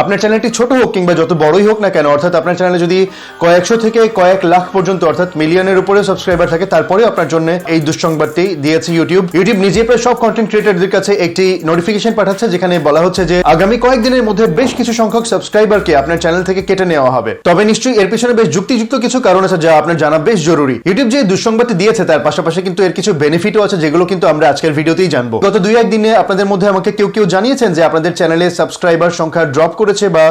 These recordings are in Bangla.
আপনার চ্যানেলটি ছোট হোক কিংবা যত বড়ই হোক না কেন, অর্থাৎ আপনার চ্যানেলে যদি কয়েকশো থেকে কয়েক লাখ পর্যন্ত, অর্থাৎ মিলিয়নের উপরে সাবস্ক্রাইবার থাকে, তারপরে আপনার জন্য এই দুঃসংবাদটি দিয়েছে ইউটিউব ইউটিউব নিজে প্রায় সব কন্টেন্ট ক্রিয়েটারদের কাছে একটি নোটিফিকেশন পাঠাচ্ছে, যেখানে বলা হচ্ছে যে, আগামী কয়েকদিনের মধ্যে বেশ কিছু সংখ্যক সাবস্ক্রাইবারকে আপনার চ্যানেল থেকে কেটে নেওয়া হবে। তবে নিশ্চয়ই এর পিছনে বেশ যুক্তিযুক্ত কিছু কারণ আছে, যা আপনার জানা বেশ জরুরি। ইউটিউব যে দুঃসংবাদটি দিয়েছে, তার পাশাপাশি কিন্তু এর কিছু বেনিফিটও আছে, যেগুলো কিন্তু আমরা আজকের ভিডিওতেই জানব। গত দুই একদিনে আপনাদের মধ্যে আমাকে কেউ কেউ জানিয়েছেন যে, আপনাদের চ্যানেলে সাবস্ক্রাইবার সংখ্যা ড্রপ করেছে বা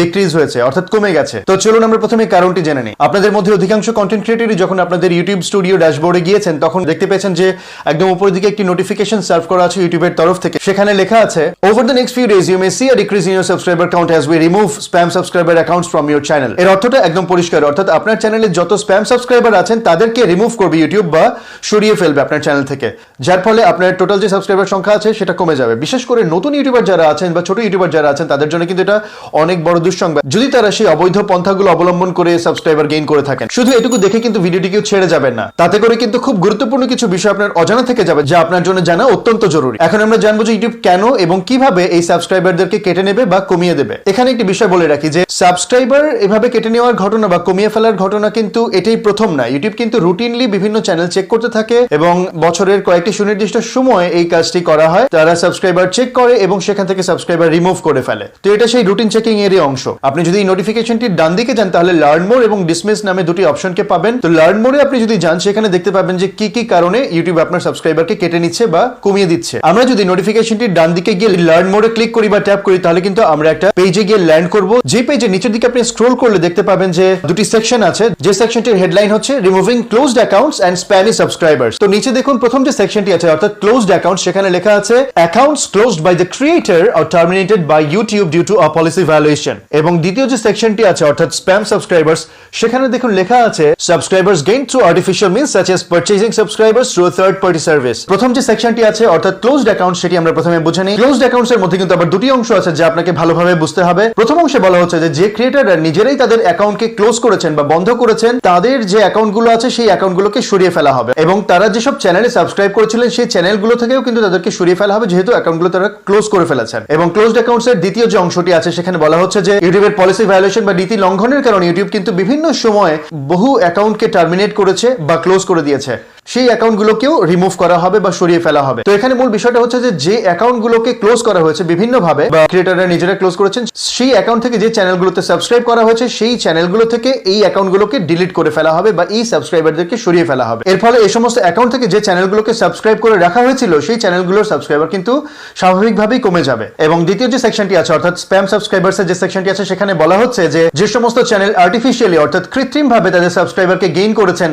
ডিক্রিজ হয়েছে, অর্থাৎ কমে গেছে। তো চলুন আমরা প্রথমে কারণটি জেনে নিই। আপনাদের মধ্যে অধিকাংশ কন্টেন্ট ক্রিয়েটরই যখন আপনাদের ইউটিউব স্টুডিও ড্যাশবোর্ডে গিয়েছেন, তখন দেখতে পেয়েছেন যে একদম উপরের দিকে একটি নোটিফিকেশন সার্ভ করা আছে ইউটিউবের তরফ থেকে। সেখানে লেখা আছে over the next few days you may see a decrease in your subscriber count as we remove spam subscriber accounts from your channel এর অর্থটা একদম পরিষ্কার, অর্থাৎ আপনার চ্যানেলে যত স্প্যাম সাবস্ক্রাইবার আছেন, তাদেরকে রিমুভ করবে ইউটিউব বা সরিয়ে ফেলবে আপনার চ্যানেল থেকে। যার ফলে আপনার টোটাল যে সাবস্ক্রাইবার সংখ্যা আছে, সেটা কমে যাবে। বিশেষ করে নতুন ইউটিউবার যারা আছেন বা ছোট ইউটিউবার যারা আছেন, তাদের জন্য কিন্তু এটা অনেক বড় দুঃসংবাদ। যদি তারা সেই অবৈধ পন্থাগুলো অবলম্বন করে সাবস্ক্রাইবার গেইন করে থাকেন, শুধু এটুকু দেখে কিন্তু ভিডিওটি কেউ ছেড়ে যাবেন না। তাতে করে কিন্তু খুব গুরুত্বপূর্ণ কিছু বিষয় আপনার অজানা থেকে যাবে, যা আপনার জন্য জানা অত্যন্ত জরুরি। এখন আমরা জানব যে ইউটিউব কেন এবং কীভাবে এই সাবস্ক্রাইবারদেরকে কেটে নেবে বা কমিয়ে দেবে। এখানে একটি বিষয় বলে রাখি যে সাবস্ক্রাইবার এভাবে কেটে নেওয়ার ঘটনা বা কমিয়ে ফেলার ঘটনা কিন্তু এটাই প্রথম না। ইউটিউব কিন্তু রুটিনলি বিভিন্ন চ্যানেল চেক করতে থাকে এবং বছরের কয়েকটি সুনির্দিষ্ট সময় এই কাজটি করা হয়। তারা সাবস্ক্রাইবার চেক করে এবং সেখান থেকে সাবস্ক্রাইবার রিমুভ করে ফেলে। তো এটা সেই রুটিন চেকিং এরই অংশ। আপনি যদি এই নোটিফিকেশনটি ডান দিকে যান, তাহলে লার্ন মোর এবং ডিসমিস নামে দুটি অপশনকে পাবেন। তো লার্ন মোরে আপনি যদি যান, সেখানে দেখতে পাবেন যে কি কি কারণে ইউটিউব আপনার সাবস্ক্রাইবারকে কেটে নিচ্ছে বা কমিয়ে দিচ্ছে। আমরা যদি নোটিফিকেশনটি ডান দিকে গিয়ে লার্ন মোরে ক্লিক করি বা ট্যাপ করি, তাহলে কিন্তু আমরা একটা পেজে গিয়ে ল্যান্ড করব। যে পেজে নিচের দিকে আপনি স্ক্রোল করলে দেখতে পাবেন যে দুটি সেকশন আছে। যে সেকশনটির হেডলাইন হচ্ছে removing closed accounts and spammy subscribers তো নিচে দেখুন প্রথম যে সেকশনটি আছে, অর্থাৎ ক্লোজড অ্যাকাউন্ট সেখানে লেখা আছে accounts closed by the creator or terminated by YouTube due to policy violation এবং দ্বিতীয় যে সেকশনটি আছে, অর্থাৎ স্প্যাম সাবস্ক্রাইবার্স সেখানে দেখুন লেখা আছে subscribers gain through artificial means such as purchasing subscribers through third party service প্রথম যে সেকশনটি আছে, অর্থাৎ ক্লোজড অ্যাকাউন্ট সেটি আমরা প্রথমে বুঝে নিই। ক্লোজড অ্যাকাউন্টস এর মধ্যে কিন্তু আবার দুটি অংশ আছে, যা আপনাকে ভালোভাবে বুঝতে হবে। প্রথম অংশে বলা হচ্ছে যে যে ক্রিয়েটাররা নিজেরাই তাদের অ্যাকাউন্টকে ক্লোজ করেছেন বা বন্ধ করেছেন, তাদের যে অ্যাকাউন্টগুলো আছে, সেই অ্যাকাউন্টগুলোকে সরিয়ে ফেলা হবে। এবং তারা যেসব চ্যানেলে সাবস্ক্রাইব করেছিলেন, সেই চ্যানেলগুলো থেকেও কিন্তু তাদেরকে সরিয়ে ফেলা হবে, যেহেতু অ্যাকাউন্টগুলো তারা ক্লোজ করে ফেলেছেন। এবং ক্লোজড অ্যাকাউন্টস এর দ্বিতীয় যে অংশটি আছে, সেখানে বলা হচ্ছে যে ইউটিউবের পলিসি ভায়োলেশন বা নীতি লঙ্ঘনের কারণে ইউটিউব কিন্তু বিভিন্ন সময় বহু অ্যাকাউন্টকে টার্মিনেট করেছে বা ক্লোজ করে দিয়েছে। সেই অ্যাকাউন্টগুলোকেও রিমুভ করা হবে বা সরিয়ে ফেলা হবে। তো এখানে মূল বিষয়টা হচ্ছে যে যে অ্যাকাউন্টগুলোকে ক্লোজ করা হয়েছে বিভিন্নভাবে, বা ক্রিয়েটাররা নিজেরা ক্লোজ করেছেন, সেই অ্যাকাউন্ট থেকে যে চ্যানেলগুলোতে সাবস্ক্রাইব করা হয়েছে, সেই চ্যানেলগুলো থেকে এই অ্যাকাউন্টগুলোকে ডিলিট করে ফেলা হবে বা এই সাবস্ক্রাইবারদেরকে সরিয়ে ফেলা হবে। এর ফলে এই সমস্ত অ্যাকাউন্ট থেকে যে চ্যানেলগুলোকে সাবস্ক্রাইব করে রাখা হয়েছিল, সেই চ্যানেলগুলোর সাবস্ক্রাইবার কিন্তু স্বাভাবিকভাবেই কমে যাবে। এবং দ্বিতীয় যে সেকশনটি আছে, অর্থাৎ স্প্যাম সাবস্ক্রাইবার্স যে সেকশনটি আছে, সেখানে বলা হচ্ছে যে যে সমস্ত চ্যানেল আর্টিফিশিয়ালি অর্থাৎ কৃত্রিমভাবে তাদের সাবস্ক্রাইবারকে গেইন করেছেন,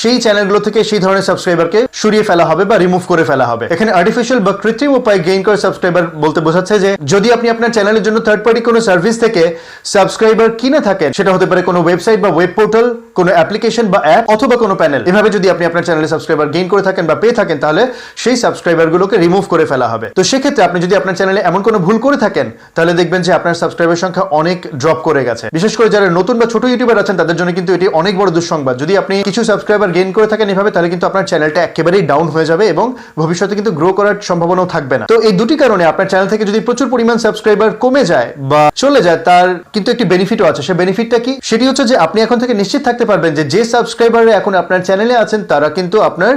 সেই চ্যানেলগুলো থেকে সেই ধরনের সাবস্ক্রাইবারকে সরিয়ে ফেলা হবে বা রিমুভ করে ফেলা হবে। এখানে আর্টিফিশিয়াল বা কৃত্রিম উপায়ে গেইন করে সাবস্ক্রাইবার বলতে বোঝাচ্ছে যে, যদি আপনি আপনার চ্যানেলের জন্য থার্ড পার্টি কোনো সার্ভিস থেকে সাবস্ক্রাইবার কিনে থাকেন, সেটা হতে পারে কোনো ওয়েবসাইট বা ওয়েব পোর্টাল কোনো অ্যাপ্লিকেশন বা অ্যাপ অথবা কোনো প্যানেল এভাবে যদি আপনি আপনার চ্যানেলে সাবস্ক্রাইবার গেইন করে থাকেন বা পেয়ে থাকেন, তাহলে সেই সাবস্ক্রাইবার গুলোকে রিমুভ করে ফেলা হবে। তো সেক্ষেত্রে আপনি যদি আপনার চ্যানেলে এমন কোনো ভুল করে থাকেন, তাহলে দেখবেন যে আপনার সাবস্ক্রাইবার সংখ্যা অনেক ড্রপ করে গেছে। বিশেষ করে যারা নতুন বা ছোট ইউটিউবার আছেন, তাদের জন্য কিন্তু এটি অনেক বড় দুঃসংবাদ। যদি আপনি কিছু সাবস্ক্রাইবার গেইন করে থাকেন এভাবে, তাহলে কিন্তু আপনার চ্যানেলটা একেবারেই ডাউন হয়ে যাবে এবং ভবিষ্যতে কিন্তু গ্রো করার সম্ভাবনাও থাকবে না। তো এই দুটি কারণে আপনার চ্যানেল থেকে যদি প্রচুর পরিমাণ সাবস্ক্রাইবার কমে যায় বা চলে যায়, তার কিন্তু একটি বেনিফিটও আছে। সে বেনিফিটটা কি? সেটি হচ্ছে যে আপনি এখন থেকে নিশ্চিত থাকতে পারবেন যে যে সাবস্ক্রাইবার এখন আপনার চ্যানেলে আছেন, তারা কিন্তু আপনার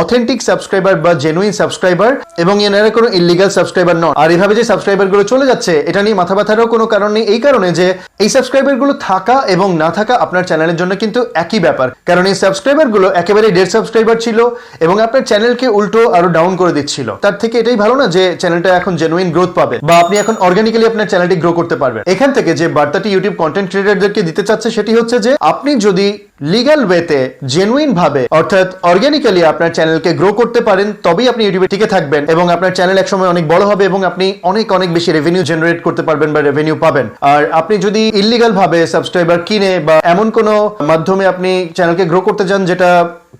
অথেন্টিক সাবস্ক্রাইবার বা জেনুইন সাবস্ক্রাইবার এবং এনারা কোনো ইলিগাল সাবস্ক্রাইবার নন। আর এভাবে যে সাবস্ক্রাইবারগুলো চলে যাচ্ছে, এটা নিয়ে মাথা ব্যথারও কোনো কারণ নেই। এই কারণে যে এই সাবস্ক্রাইবারগুলো থাকা এবং না থাকা আপনার চ্যানেলের জন্য কিন্তু একই ব্যাপার। কারণ এই সাবস্ক্রাইবারগুলো একেবারে ডেড সাবস্ক্রাইবার ছিল এবং আপনার চ্যানেলকে উল্টো আরও ডাউন করে দিচ্ছিল। তার থেকে এটাই ভালো না যে চ্যানেলটা এখন জেনুইন গ্রোথ পাবে বা আপনি এখন অর্গানিক্যালি আপনার চ্যানেলটি গ্রো করতে পারবেন। এখান থেকে যে বার্তাটি ইউটিউব কন্টেন্ট ক্রিয়েটারদেরকে দিতে চাচ্ছে সেটি হচ্ছে যে আপনি যদি লিগাল ওয়েতে জেনুইন ভাবে, অর্থাৎ অর্গ্যানিক্যালি আপনার চ্যানেলকে গ্রো করতে পারেন, তবেই আপনি ইউটিউবে টিকে থাকবেন এবং আপনার চ্যানেল একসময় অনেক বড় হবে এবং আপনি অনেক অনেক বেশি রেভিনিউ জেনারেট করতে পারবেন বা রেভিনিউ পাবেন। আর আপনি যদি ইলিগাল ভাবে সাবস্ক্রাইবার কিনে বা এমন কোনো মাধ্যমে আপনি চ্যানেলকে গ্রো করতে চান যেটা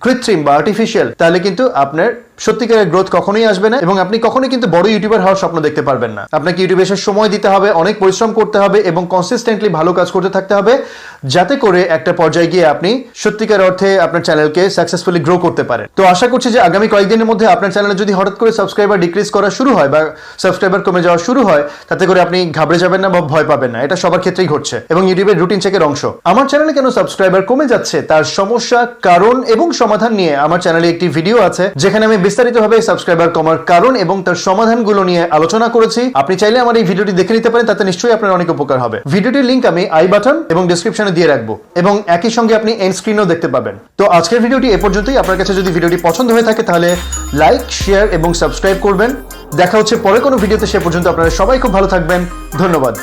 কৃত্রিম বা আর্টিফিশিয়াল তাহলে কিন্তু আপনার সত্যিকারের গ্রোথ কখনোই আসবে না এবং আপনি কখনোই কিন্তু বড় ইউটিউবার হওয়ার স্বপ্ন দেখতে পারবেন না। আপনাকে ইউটিউবে এসে সময় দিতে হবে, অনেক পরিশ্রম করতে হবে এবং কনসিস্টেন্টলি ভালো কাজ করতে থাকতে হবে যাতে করে একটা পর্যায়ে গিয়ে আপনি সত্যিকার অর্থে আপনার চ্যানেলকে সাকসেসফুলি গ্রো করতে পারেন। তো আশা করছি যে আগামী কয়েকদিনের মধ্যে আপনার চ্যানেলে যদি হঠাৎ করে সাবস্ক্রাইবার ডিক্রিজ করা শুরু হয় বা সাবস্ক্রাইবার কমে যাওয়া শুরু হয়, তাতে করে আপনি ঘাবড়ে যাবেন না বা ভয় পাবেন না। এটা সবার ক্ষেত্রেই ঘটছে এবং ইউটিউবের রুটিন চেকের অংশ। আমার চ্যানেলে কেন সাবস্ক্রাইবার কমে যাচ্ছে? তার সমস্যা, কারণ এবং সমাধান নিয়ে আমার চ্যানেলে একটি ভিডিও আছে, যেখানে আমি বিস্তারিতভাবে সাবস্ক্রাইবার কমার কারণ এবং তার সমাধানগুলো নিয়ে আলোচনা করেছি। আপনি চাইলে আমার এই ভিডিওটি দেখে নিতে পারেন, তাতে নিশ্চয়ই আপনার অনেক উপকার হবে। ভিডিওটির লিংক আমি আই বাটন এবং ডিসক্রিপশনে দিয়ে রাখব এবং একই সঙ্গে আপনি এন্ড স্ক্রিনও দেখতে পাবেন। তো আজকের ভিডিওটি এ পর্যন্তই। আপনার কাছে যদি ভিডিওটি পছন্দ হয়ে থাকে, তাহলে লাইক শেয়ার এবং সাবস্ক্রাইব করবেন। দেখা হচ্ছে পরে কোনো ভিডিওতে, সে পর্যন্ত আপনারা সবাই খুব ভালো থাকবেন। ধন্যবাদ।